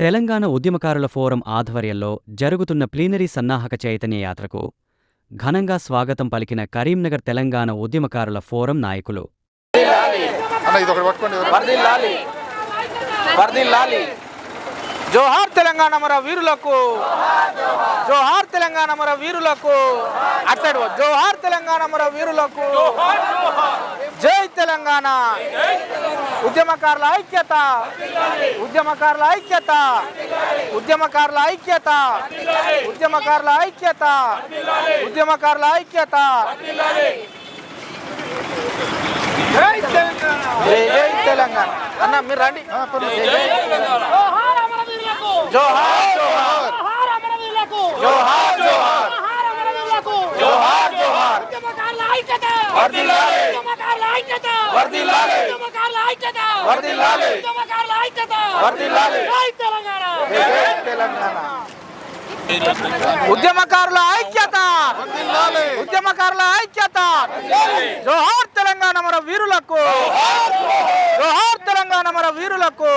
తెలంగాణ ఉద్యమకారుల ఫోరం ఆధ్వర్యంలో జరుగుతున్న ప్లీనరీ సన్నాహక చైతన్య యాత్రకు ఘనంగా స్వాగతం పలికిన కరీంనగర్ తెలంగాణ ఉద్యమకారుల ఫోరం నాయకులు. జోహార్ తెలంగాణ మన వీరులకు జోహార్ తెలంగాణ మన వీరులకు అటు సైడ్ జోహార్ తెలంగాణ మన వీరులకు జై తెలంగాణ. ఉద్యమకారుల ఐక్యత ఉద్యమకారుల ఐక్యత ఉద్యమకారుల ఐక్యత ఉద్యమకారుల ఐక్యత ఉద్యమకారుల ఐక్యత జై తెలంగాణ జై జై తెలంగాణ అన్న మీరు రండి ఆ, పర్లేదు. జై జై తెలంగాణ జోహార్ అమరవీరులకు జోహార్ జోహార్ జోహార్ అమరవీరులకు జోహార్ జోహార్ ఉద్యమకారుల ఐక్యత! వర్ధిల్లాలి. ఉద్యమకారుల ఐక్యత! వర్ధిల్లాలి. ఉద్యమకారుల ఐక్యత వర్ధిల్లాలి. ఉద్యమకారుల ఐక్యత! వర్ధిల్లాలి. జై తెలంగాణ! జై జై తెలంగాణ! ఉద్యమకారుల ఐక్యత! వర్ధిల్లాలి. ఉద్యమకారుల ఐక్యత! జోహార్ తెలంగాణ మన వీరులకు! జోహార్ తెలంగాణ మన వీరులకు!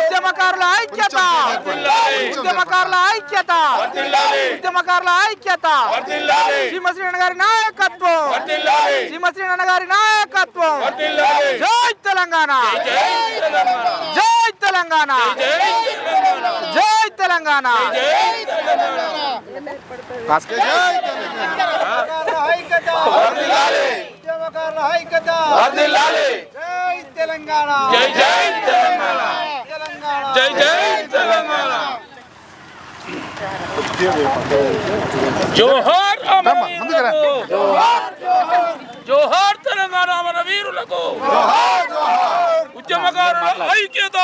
ఉద్యమకారుల ఐక్యత! ఉద్యమకారుల ఐక్యత! ఉద్యమకారుల ఐక్యత శ్రీమశ్రీణ గారి నాయకత్వం శ్రీమశ్రీణ గారి నాయకత్వం జై తెలంగాణ జై తెలంగాణ జై తెలంగాణ జై వర్ధిల్లాలి. జై జై తెలంగాణ జై జై తెలంగాణ జోహార్. జోహార్ తెలంగాణ మన వీరులకు. ఉద్యమకారుల ఐక్యత.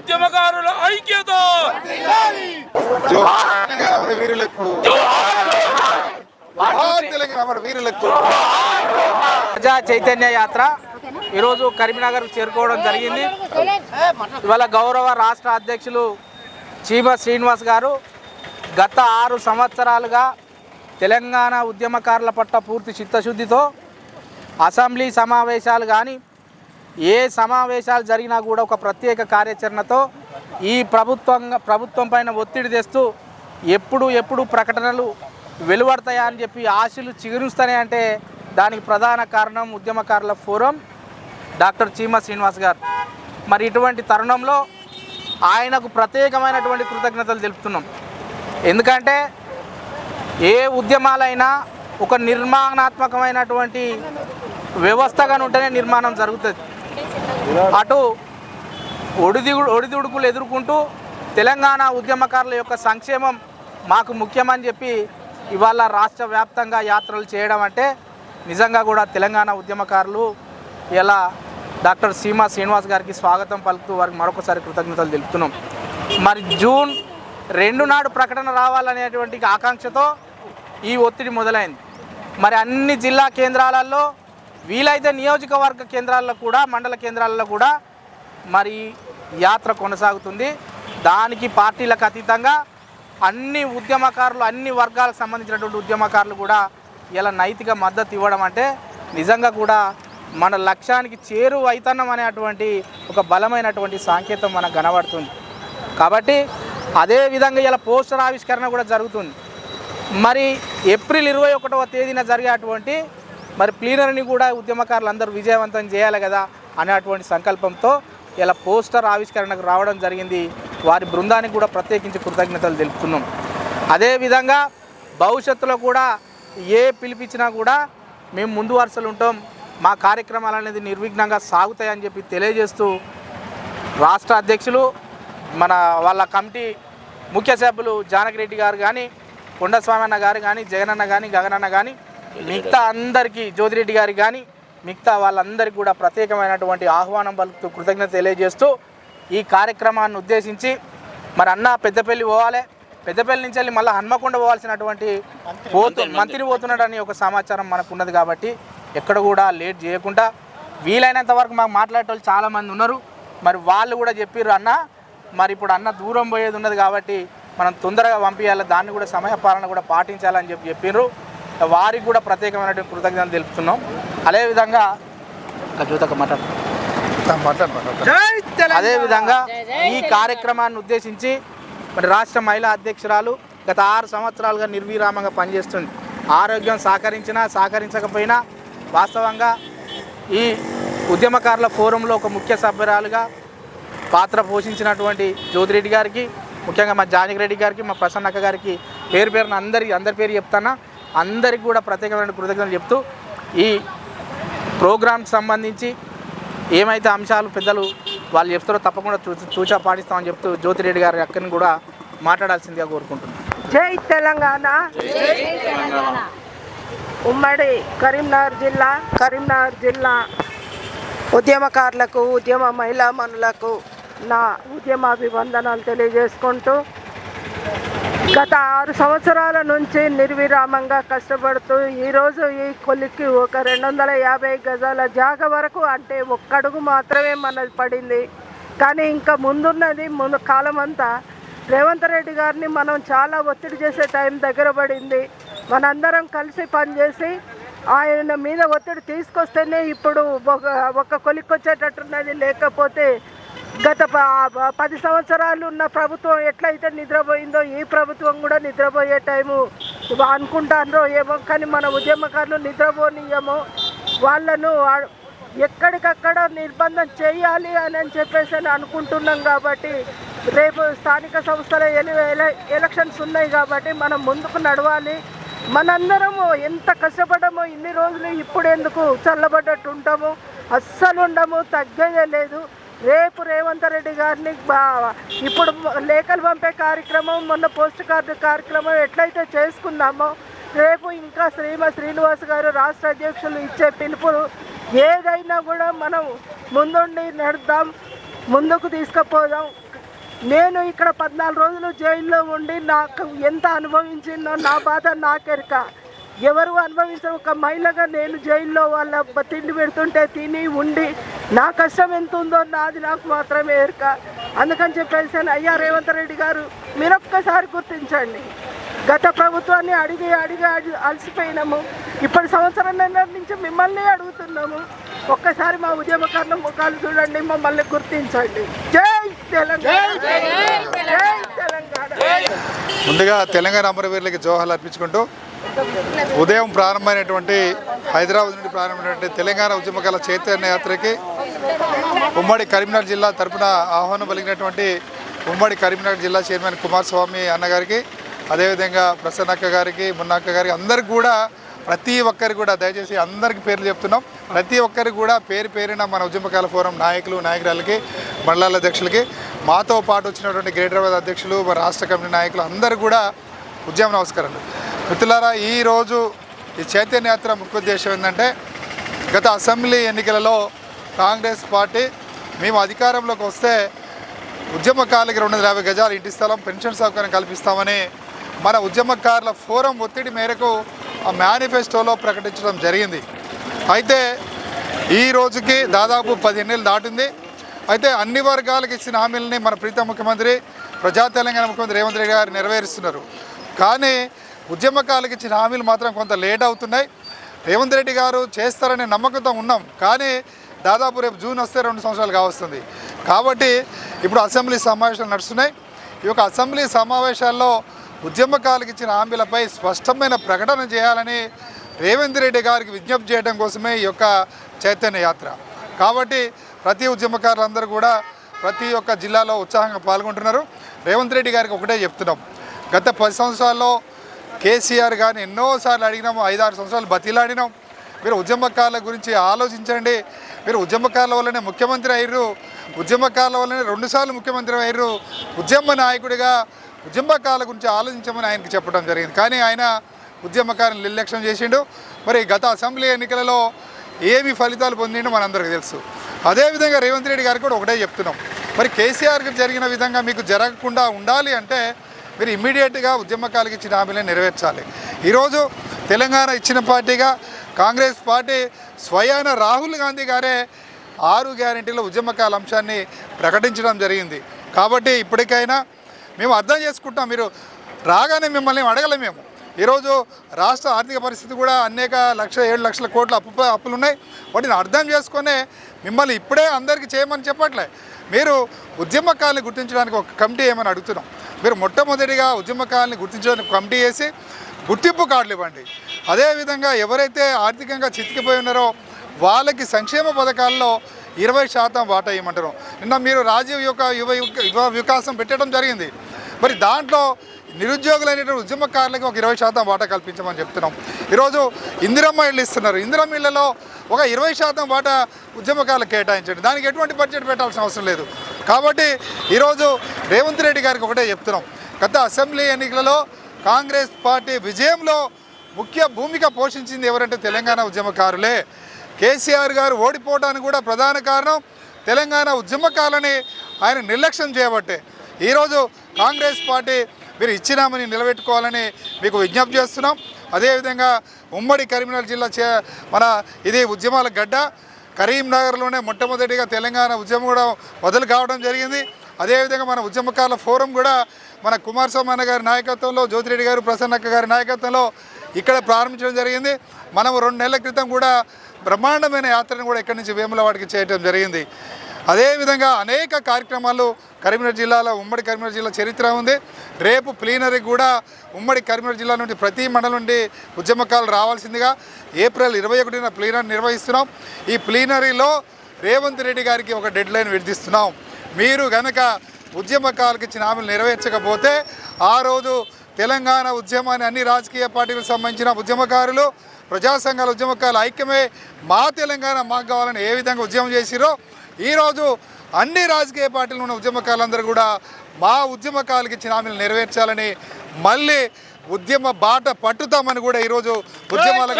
ఉద్యమకారుల ఐక్యత. ప్రజా చైతన్య యాత్ర ఈరోజు కరీంనగర్ చేరుకోవడం జరిగింది. ఇవాళ గౌరవ రాష్ట్ర అధ్యక్షులు చీమ శ్రీనివాస్ గారు గత ఆరు సంవత్సరాలుగా తెలంగాణ ఉద్యమకారుల పట్ల పూర్తి చిత్తశుద్ధితో అసెంబ్లీ సమావేశాలు కానీ ఏ సమావేశాలు జరిగినా కూడా ఒక ప్రత్యేక కార్యాచరణతో ఈ ప్రభుత్వం ప్రభుత్వం పైన ఒత్తిడి తెస్తూ ఎప్పుడు ఎప్పుడు ప్రకటనలు వెలువడతాయా అని చెప్పి ఆశలు చిగురుస్తాయి అంటే దానికి ప్రధాన కారణం ఉద్యమకారుల ఫోరం డాక్టర్ చీమ శ్రీనివాస్ గారు. మరి ఇటువంటి తరుణంలో ఆయనకు ప్రత్యేకమైనటువంటి కృతజ్ఞతలు తెలుపుతున్నాం. ఎందుకంటే ఏ ఉద్యమాలైనా ఒక నిర్మాణాత్మకమైనటువంటి వ్యవస్థగా ఉంటేనే నిర్మాణం జరుగుతుంది. అటు ఒడిదిగుడు ఒడిదుడుకులు ఎదుర్కొంటూ తెలంగాణ ఉద్యమకారుల యొక్క సంక్షేమం మాకు ముఖ్యమని చెప్పి ఇవాళ రాష్ట్ర వ్యాప్తంగా యాత్రలు చేయడం అంటే నిజంగా కూడా తెలంగాణ ఉద్యమకారులు ఇలా డాక్టర్ సీమా శ్రీనివాస్ గారికి స్వాగతం పలుకుతూ వారికి మరొకసారి కృతజ్ఞతలు తెలుపుతున్నాం. మరి జూన్ రెండు నాడు ప్రకటన రావాలనేటువంటి ఆకాంక్షతో ఈ ఒత్తిడి మొదలైంది. మరి అన్ని జిల్లా కేంద్రాలలో వీలైతే నియోజకవర్గ కేంద్రాల్లో కూడా మండల కేంద్రాలలో కూడా మరి యాత్ర కొనసాగుతుంది. దానికి పార్టీలకు అతీతంగా అన్ని ఉద్యమకారులు అన్ని వర్గాలకు సంబంధించినటువంటి ఉద్యమకారులు కూడా ఇలా నైతిక మద్దతు ఇవ్వడం అంటే నిజంగా కూడా మన లక్ష్యానికి చేరువ అవుతున్నాం అనేటువంటి ఒక బలమైనటువంటి సాంకేతం మనకు కనబడుతుంది. కాబట్టి అదే విధంగా ఇలా పోస్టర్ ఆవిష్కరణ కూడా జరుగుతుంది. మరి ఏప్రిల్ ఇరవై ఒకటవ తేదీన జరిగేటువంటి మరి ప్లీనరీని కూడా ఉద్యమకారులు అందరూ విజయవంతం చేయాలి కదా అనేటువంటి సంకల్పంతో ఇలా పోస్టర్ ఆవిష్కరణకు రావడం జరిగింది. వారి బృందానికి కూడా ప్రత్యేకించి కృతజ్ఞతలు తెలుపుతున్నాం. అదేవిధంగా భవిష్యత్తులో కూడా ఏ పిలిపించినా కూడా మేము ముందు వరుసలు ఉంటాం. మా కార్యక్రమాలు అనేది నిర్విఘ్నంగా సాగుతాయని చెప్పి తెలియజేస్తూ రాష్ట్ర అధ్యక్షులు మన వాళ్ళ కమిటీ ముఖ్య సభ్యులు జానకిరెడ్డి గారు కానీ కొండస్వామి అన్న గారు కానీ జగనన్న కానీ గగనన్న కానీ మిగతా అందరికీ జ్యోతిరెడ్డి గారికి కానీ మిగతా వాళ్ళందరికీ కూడా ప్రత్యేకమైనటువంటి ఆహ్వానం పలుకుతూ కృతజ్ఞత తెలియజేస్తూ ఈ కార్యక్రమాన్ని ఉద్దేశించి మరి అన్న పెద్దపల్లి పోవాలి. పెద్దపల్లి నుంచి వెళ్ళి మళ్ళీ హన్మకొండ పోవాల్సినటువంటి పోతు మంత్రి పోతున్నాడని ఒక సమాచారం మనకు ఉన్నది కాబట్టి ఎక్కడ కూడా లేట్ చేయకుండా వీలైనంత వరకు మాకు మాట్లాడేటోళ్ళు చాలామంది ఉన్నారు. మరి వాళ్ళు కూడా చెప్పారు అన్న మరి ఇప్పుడు అన్న దూరం పోయేది ఉన్నది కాబట్టి మనం తొందరగా పంపించాలి దాన్ని కూడా సమయపాలన కూడా పాటించాలని చెప్పి చెప్పారు వారికి కూడా ప్రత్యేకమైనటువంటి కృతజ్ఞతలు తెలుపుతున్నాం. అదేవిధంగా మాట్లాడు. అదేవిధంగా ఈ కార్యక్రమాన్ని ఉద్దేశించి మరి రాష్ట్ర మహిళా అధ్యక్షురాలు గత ఆరు సంవత్సరాలుగా నిర్విరామంగా పనిచేస్తుంది. ఆరోగ్యం సహకరించినా సహకరించకపోయినా వాస్తవంగా ఈ ఉద్యమకారుల ఫోరంలో ఒక ముఖ్య సభ్యురాలుగా పాత్ర పోషించినటువంటి జ్యోతిరెడ్డి గారికి ముఖ్యంగా మా జానకి రెడ్డి గారికి మా ప్రసన్నక్క గారికి పేరు పేరున అందరి అందరి పేరు చెప్తానా అందరికి కూడా ప్రత్యేకమైన కృతజ్ఞతలు చెప్తూ ఈ ప్రోగ్రామ్కి సంబంధించి ఏమైతే అంశాలు పెద్దలు వాళ్ళు చెప్తారో తప్పకుండా చూ చూచా పాటిస్తామని చెప్తూ జ్యోతిరెడ్డి గారి అక్కని కూడా మాట్లాడాల్సిందిగా కోరుకుంటున్నాను జై తెలంగాణ. ఉమ్మడి కరీంనగర్ జిల్లా కరీంనగర్ జిల్లా ఉద్యమకారులకు ఉద్యమ మహిళా మనులకు నా ఉద్యమాభివందనాలు తెలియజేసుకుంటూ గత ఆరు సంవత్సరాల నుంచి నిర్విరామంగా కష్టపడుతూ ఈరోజు ఈ కొలిక్కి ఒక రెండు వందల యాభై గజాల జాగ వరకు అంటే ఒక్కడుగు మాత్రమే మనది పడింది. కానీ ఇంకా ముందున్నది ముందు కాలం అంతా రేవంత్ రెడ్డి గారిని మనం చాలా ఒత్తిడి చేసే టైం దగ్గర పడింది. మనందరం కలిసి పనిచేసి ఆయన మీద ఒత్తిడి తీసుకొస్తేనే ఇప్పుడు ఒక ఒక కొలిక్కొచ్చేటట్టున్నది. లేకపోతే గత పది సంవత్సరాలు ఉన్న ప్రభుత్వం ఎట్లయితే నిద్రపోయిందో ఈ ప్రభుత్వం కూడా నిద్రపోయే టైము అనుకుంటారో ఏమో. కానీ మన ఉద్యమకారులు నిద్రపోనియమో వాళ్ళను ఎక్కడికక్కడ నిర్బంధం చేయాలి అని అని చెప్పేసి అని అనుకుంటున్నాం కాబట్టి రేపు స్థానిక సంస్థల ఎలి- ఎల- ఎలక్షన్స్ ఉన్నాయి కాబట్టి మనం ముందుకు నడవాలి. మనందరము ఎంత కష్టపడము ఇన్ని రోజులు ఇప్పుడు ఎందుకు చల్లబడ్డట్టు ఉంటాము అస్సలు ఉండము తగ్గేదే లేదు. రేపు రేవంత్ రెడ్డి గారిని ఇప్పుడు లేఖలు పంపే కార్యక్రమం మొన్న పోస్ట్ కార్డు కార్యక్రమం ఎట్లయితే చేసుకున్నామో రేపు ఇంకా శ్రీమ శ్రీనివాస్ గారు రాష్ట్ర అధ్యక్షులు ఇచ్చే పిలుపులు ఏదైనా కూడా మనం ముందుండి నడుద్దాం ముందుకు తీసుకుపోదాం. నేను ఇక్కడ పద్నాలుగు రోజులు జైల్లో ఉండి నాకు ఎంత అనుభవించిందో నా బాధ నాకెరక. ఎవరు అనుభవించరు? ఒక మహిళగా నేను జైల్లో వాళ్ళ తిండి పెడుతుంటే తిని ఉండి నా కష్టం ఎంత ఉందో నాది నాకు మాత్రమే ఎరక. అందుకని చెప్పేసి అయ్యా రేవంత్ రెడ్డి గారు మీరొక్కసారి గుర్తించండి. గత ప్రభుత్వాన్ని అడిగి అడిగి అడి- అలసిపోయినాము. ఇప్పటి సంవత్సరం నుంచి మిమ్మల్ని అడుగుతున్నాము. ఒక్కసారి మా ఉద్యమకారుల ముఖాలు చూడండి మమ్మల్ని గుర్తించండి. జై ముందుగా తెలంగాణ అమరవీరులకి జోహాలు అర్పించుకుంటూ ఉదయం ప్రారంభమైనటువంటి హైదరాబాద్ నుండి ప్రారంభమైనటువంటి తెలంగాణ ఉద్యమకాల చైతన్య యాత్రకి ఉమ్మడి కరీంనగర్ జిల్లా తరపున ఆహ్వానం పలికినటువంటి ఉమ్మడి కరీంనగర్ జిల్లా చైర్మన్ కుమారస్వామి అన్నగారికి అదేవిధంగా ప్రసన్నక్క గారికి మున్నక్క గారికి అందరికి కూడా ప్రతి ఒక్కరికి కూడా దయచేసి అందరికి పేర్లు చెప్తున్నాం. ప్రతి ఒక్కరికి కూడా పేరు పేరిన మన ఉద్యమకాల ఫోరం నాయకులు నాయకురాలకి మండలాల అధ్యక్షులకి మాతో పాటు వచ్చినటువంటి గ్రేటర్ హైదరాబాద్ అధ్యక్షులు మా రాష్ట్ర కమిటీ నాయకులు అందరూ కూడా ఉద్యమ నమస్కారాలు. మిత్రులారా ఈరోజు ఈ చైతన్యయాత్ర ముఖ్యోద్దేశం ముఖ్య ఉద్దేశం ఏంటంటే గత అసెంబ్లీ ఎన్నికలలో కాంగ్రెస్ పార్టీ మేము అధికారంలోకి వస్తే ఉద్యమకారులకి రెండు వందల యాభై గజాలు ఇంటి స్థలం పెన్షన్ సౌకర్యం కల్పిస్తామని మన ఉద్యమకారుల ఫోరం ఒత్తిడి మేరకు ఆ మేనిఫెస్టోలో ప్రకటించడం జరిగింది. అయితే ఈ రోజుకి దాదాపు పదిహేను దాటింది. అయితే అన్ని వర్గాలకు ఇచ్చిన హామీలని మన ప్రీత ముఖ్యమంత్రి ప్రజా తెలంగాణ ముఖ్యమంత్రి రేవంత్ రెడ్డి గారు నెరవేరుస్తున్నారు. కానీ ఉద్యమకాలకు ఇచ్చిన హామీలు మాత్రం కొంత లేట్ అవుతున్నాయి. రేవంత్ రెడ్డి గారు చేస్తారనే నమ్మకంతో ఉన్నాం. కానీ దాదాపు రేపు జూన్ వస్తే రెండు సంవత్సరాలు కావస్తుంది. కాబట్టి ఇప్పుడు అసెంబ్లీ సమావేశాలు నడుస్తున్నాయి. ఈ యొక్క అసెంబ్లీ సమావేశాల్లో ఉద్యమకాలకు ఇచ్చిన హామీలపై స్పష్టమైన ప్రకటన చేయాలని రేవంత్ రెడ్డి గారికి విజ్ఞప్తి చేయడం కోసమే ఈ యొక్క చైతన్య యాత్ర. కాబట్టి ప్రతి ఉద్యమకారులందరూ కూడా ప్రతి ఒక్క జిల్లాలో ఉత్సాహంగా పాల్గొంటున్నారు. రేవంత్ రెడ్డి గారికి ఒకటే చెప్తున్నాం. గత పది సంవత్సరాల్లో కేసీఆర్ గారిని ఎన్నోసార్లు అడిగినాము ఐదారు సంవత్సరాలు బతిలాడినాం. మీరు ఉద్యమకారుల గురించి ఆలోచించండి. మీరు ఉద్యమకారుల వల్లనే ముఖ్యమంత్రి అయ్యారు. ఉద్యమకారుల వల్లనే రెండుసార్లు ముఖ్యమంత్రి అయ్యారు. ఉద్యమ నాయకుడిగా ఉద్యమకారుల గురించి ఆలోచించమని ఆయనకి చెప్పడం జరిగింది. కానీ ఆయన ఉద్యమకారుని నిర్లక్ష్యం చేసిండు. మరి గత అసెంబ్లీ ఎన్నికలలో ఏమి ఫలితాలు పొందిండో మనందరికీ తెలుసు. అదేవిధంగా రేవంత్ రెడ్డి గారికి కూడా ఒకటే చెప్తున్నాం. మరి కేసీఆర్కి జరిగిన విధంగా మీకు జరగకుండా ఉండాలి అంటే మీరు ఇమ్మీడియట్గా ఉద్యమకాలకు ఇచ్చిన హామీలను నెరవేర్చాలి. ఈరోజు తెలంగాణ ఇచ్చిన పార్టీగా కాంగ్రెస్ పార్టీ స్వయాన రాహుల్ గాంధీ గారే ఆరు గ్యారంటీల ఉద్యమకాల అంశాన్ని ప్రకటించడం జరిగింది. కాబట్టి ఇప్పటికైనా మేము అర్థం చేసుకుంటాం. మీరు రాగానే మిమ్మల్ని అడగలేము మేము. ఈరోజు రాష్ట్ర ఆర్థిక పరిస్థితి కూడా అనేక లక్ష ఏడు లక్షల కోట్ల అప్పు అప్పులు ఉన్నాయి వాటిని అర్థం చేసుకునే మిమ్మల్ని ఇప్పుడే అందరికీ చేయమని చెప్పట్లే. మీరు ఉద్యమకాలని గుర్తించడానికి ఒక కమిటీ ఏమని అడుగుతున్నాం. మీరు మొట్టమొదటిగా ఉద్యమకాలని గుర్తించడానికి కమిటీ వేసి గుర్తింపు కార్డులు ఇవ్వండి. అదేవిధంగా ఎవరైతే ఆర్థికంగా చితికిపోయి ఉన్నారో వాళ్ళకి సంక్షేమ పథకాల్లో ఇరవై శాతం వాటా ఇవ్వమంటారు నిన్న మీరు రాజీవ్ యొక్క యువ యువ వికాసం పెట్టడం జరిగింది. మరి దాంట్లో నిరుద్యోగులైనటువంటి ఉద్యమకారులకి ఒక ఇరవై శాతం వాటా కల్పించమని చెప్తున్నాం. ఈరోజు ఇందిరమ్మ ఇళ్ళు ఇస్తున్నారు. ఇందిరమ్మ ఇళ్ళలో ఒక ఇరవై శాతం వాటా ఉద్యమకారులకు కేటాయించండి. దానికి ఎటువంటి బడ్జెట్ పెట్టాల్సిన అవసరం లేదు. కాబట్టి ఈరోజు రేవంత్ రెడ్డి గారికి ఒకటే చెప్తున్నాం. గత అసెంబ్లీ ఎన్నికలలో కాంగ్రెస్ పార్టీ విజయంలో ముఖ్య భూమిక పోషించింది ఎవరంటే తెలంగాణ ఉద్యమకారులే. కేసీఆర్ గారు ఓడిపోవడానికి కూడా ప్రధాన కారణం తెలంగాణ ఉద్యమకాలని ఆయన నిర్లక్ష్యం చేయబట్టే. ఈరోజు కాంగ్రెస్ పార్టీ మీరు ఇచ్చినామని నిలబెట్టుకోవాలని మీకు విజ్ఞప్తి చేస్తున్నాం. అదేవిధంగా ఉమ్మడి కరీంనగర్ జిల్లా చే మన ఇది ఉద్యమాల గడ్డ. కరీంనగర్లోనే మొట్టమొదటిగా తెలంగాణ ఉద్యమం కూడా మొదలు కావడం జరిగింది. అదేవిధంగా మన ఉద్యమకారుల ఫోరం కూడా మన కుమారస్వామి అన్న గారి నాయకత్వంలో జ్యోతిరెడ్డి గారు ప్రసన్నక్క గారి నాయకత్వంలో ఇక్కడ ప్రారంభించడం జరిగింది. మనం రెండు నెలల క్రితం కూడా బ్రహ్మాండమైన యాత్రను కూడా ఇక్కడి నుంచి వేములవాడికి చేయడం జరిగింది. అదేవిధంగా అనేక కార్యక్రమాలు కరీంనగర్ జిల్లాలో ఉమ్మడి కరీంనగర్ జిల్లా చరిత్ర ఉంది. రేపు ప్లీనరీ కూడా ఉమ్మడి కరీంనగర్ జిల్లా నుండి ప్రతి మండలం నుండి ఉద్యమకాలు రావాల్సిందిగా ఏప్రిల్ ఇరవై ఒకటిన ప్లీనరీ నిర్వహిస్తున్నాం. ఈ ప్లీనరీలో రేవంత్ రెడ్డి గారికి ఒక డెడ్ లైన్ విధిస్తున్నాం మీరు గనక ఉద్యమకాలకు ఇచ్చిన హామీలు నెరవేర్చకపోతే ఆ రోజు తెలంగాణ ఉద్యమాన్ని అన్ని రాజకీయ పార్టీలకు సంబంధించిన ఉద్యమకారులు ప్రజా సంఘాల ఉద్యమకారులు ఐక్యమే మా తెలంగాణ మాకు కావాలని ఏ విధంగా ఉద్యమం చేసిరో ఈరోజు అన్ని రాజకీయ పార్టీలు ఉన్న ఉద్యమకారులందరూ కూడా మా ఉద్యమకాలకు ఇచ్చిన హామీలు నెరవేర్చాలని మళ్ళీ ఉద్యమ బాట పట్టుతామని కూడా ఈరోజు ఉద్యమాల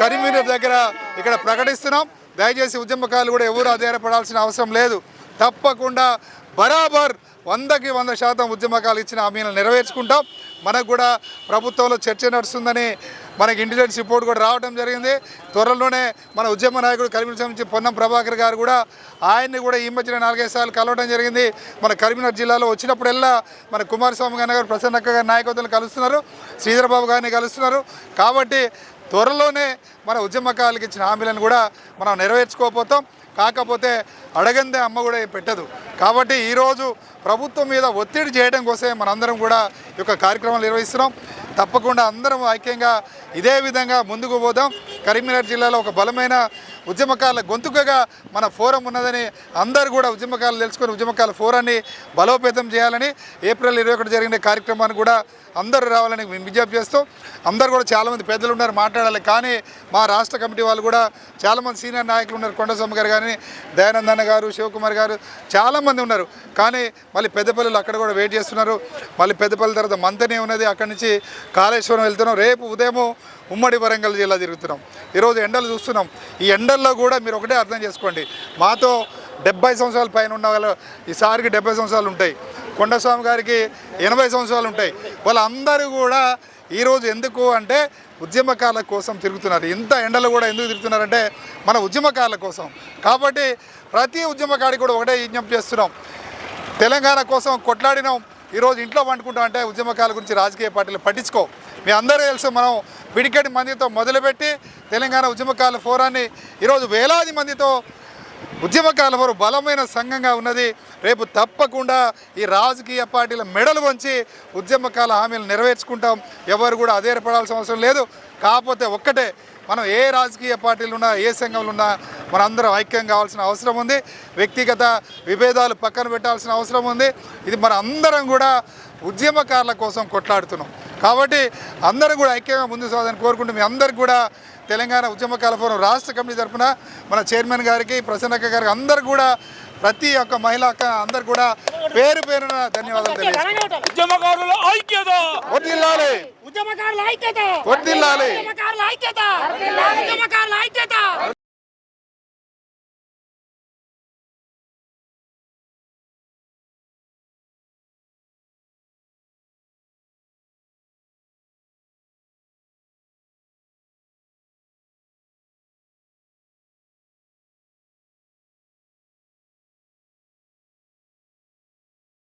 కరీంనగర్ దగ్గర ఇక్కడ ప్రకటిస్తున్నాం. దయచేసి ఉద్యమకాలు కూడా ఎవరు ఆధారపడాల్సిన అవసరం లేదు. తప్పకుండా బరాబర్ వందకి వంద శాతం ఉద్యమకాలు ఇచ్చిన హామీలను నెరవేర్చుకుంటాం. మనకు కూడా ప్రభుత్వంలో చర్చ నడుస్తుందని మనకి ఇంటెలిజెన్స్ రిపోర్ట్ కూడా రావడం జరిగింది. త్వరలోనే మన ఉద్యమ నాయకుడు కరీంనగర్ సంబంధించి పొన్నం ప్రభాకర్ గారు కూడా ఆయన్ని కూడా ఈ మధ్యన నాలుగైదు సార్లు కలవడం జరిగింది. మన కరీంనగర్ జిల్లాలో వచ్చినప్పుడల్లా మన కుమారస్వామి గారి గారు ప్రసన్నక్క గారి నాయకత్వం కలుస్తున్నారు. శ్రీధరబాబు గారిని కలుస్తున్నారు. కాబట్టి త్వరలోనే మన ఉద్యమకాలకి ఇచ్చిన హామీలను కూడా మనం నెరవేర్చుకోపోతాం కాకపోతే అడగందే అమ్మ కూడా పెట్టదు. కాబట్టి ఈరోజు ప్రభుత్వం మీద ఒత్తిడి చేయడం కోసమే మనందరం కూడా ఈ యొక్క కార్యక్రమాలు నిర్వహిస్తున్నాం. తప్పకుండా అందరం ఐక్యంగా ఇదే విధంగా ముందుకు పోదాం. కరీంనగర్ జిల్లాలో ఒక బలమైన ఉద్యమకాల గొంతుకగా మన ఫోరం ఉన్నదని అందరూ కూడా ఉద్యమకాలు తెలుసుకొని ఉద్యమకాల ఫోరాన్ని బలోపేతం చేయాలని ఏప్రిల్ ఇరవై ఒకటి జరిగిన కార్యక్రమాన్ని కూడా అందరూ రావాలని మేము విజ్ఞప్తి చేస్తూ అందరూ కూడా చాలామంది పెద్దలు ఉన్నారు మాట్లాడాలి. కానీ మా రాష్ట్ర కమిటీ వాళ్ళు కూడా చాలామంది సీనియర్ నాయకులు ఉన్నారు. కొండస్వామి గారు కానీ దయానందన్న గారు శివకుమార్ గారు చాలామంది ఉన్నారు. కానీ మళ్ళీ పెద్దపల్లిలో అక్కడ కూడా వెయిట్ చేస్తున్నారు. మళ్ళీ పెద్దపల్లి తర్వాత మంతనే ఉన్నది. అక్కడి నుంచి కాళేశ్వరం వెళ్తున్నాం. రేపు ఉదయం ఉమ్మడి వరంగల్ జిల్లా తిరుగుతున్నాం. ఈరోజు ఎండలు చూస్తున్నాం. ఈ ఎండల్లో కూడా మీరు ఒకటే అర్థం చేసుకోండి. మాతో డెబ్బై సంవత్సరాల పైన ఉన్న వాళ్ళు ఈసారికి డెబ్బై సంవత్సరాలు ఉంటాయి. కొండస్వామి గారికి ఎనభై సంవత్సరాలు ఉంటాయి. వాళ్ళందరూ కూడా ఈరోజు ఎందుకు అంటే ఉద్యమకాల కోసం తిరుగుతున్నారు. ఇంత ఎండలు కూడా ఎందుకు తిరుగుతున్నారంటే మన ఉద్యమకాల కోసం. కాబట్టి ప్రతి ఉద్యమకాడికి కూడా ఒకటే విజ్ఞప్తి చేస్తున్నాం. తెలంగాణ కోసం కొట్లాడినాం. ఈరోజు ఇంట్లో పండుకుంటాం అంటే ఉద్యమకాల గురించి రాజకీయ పార్టీలు పట్టించుకో. మీ అందరూ తెలుసు మనం పిడికెడి మందితో మొదలుపెట్టి తెలంగాణ ఉద్యమకాల ఫోరాన్ని ఈరోజు వేలాది మందితో ఉద్యమకాల వారు బలమైన సంఘంగా ఉన్నది. రేపు తప్పకుండా ఈ రాజకీయ పార్టీల మెడలు వంచి ఉద్యమకాల హామీలు నెరవేర్చుకుంటాం. ఎవరు కూడా అధైర్యపడాల్సిన అవసరం లేదు. కాకపోతే ఒక్కటే మనం ఏ రాజకీయ పార్టీలు ఉన్నా ఏ సంఘంలో ఉన్నా మనందరం ఐక్యం కావాల్సిన అవసరం ఉంది. వ్యక్తిగత విభేదాలు పక్కన పెట్టాల్సిన అవసరం ఉంది. ఇది మన అందరం కూడా ఉద్యమకారుల కోసం కొట్లాడుతున్నాం. కాబట్టి అందరం కూడా ఐక్యంగా ముందు సాగాలని కోరుకుంటూ మీ అందరికి కూడా తెలంగాణ ఉద్యమకాల ఫోరం రాష్ట్ర కమిటీ తరఫున మన చైర్మన్ గారికి ప్రసన్నక్క గారికి అందరు కూడా ప్రతి ఒక్క మహిళ అక్క అందరు కూడా పేరు పేరున ధన్యవాదాలు తెలియజేస్తున్నాను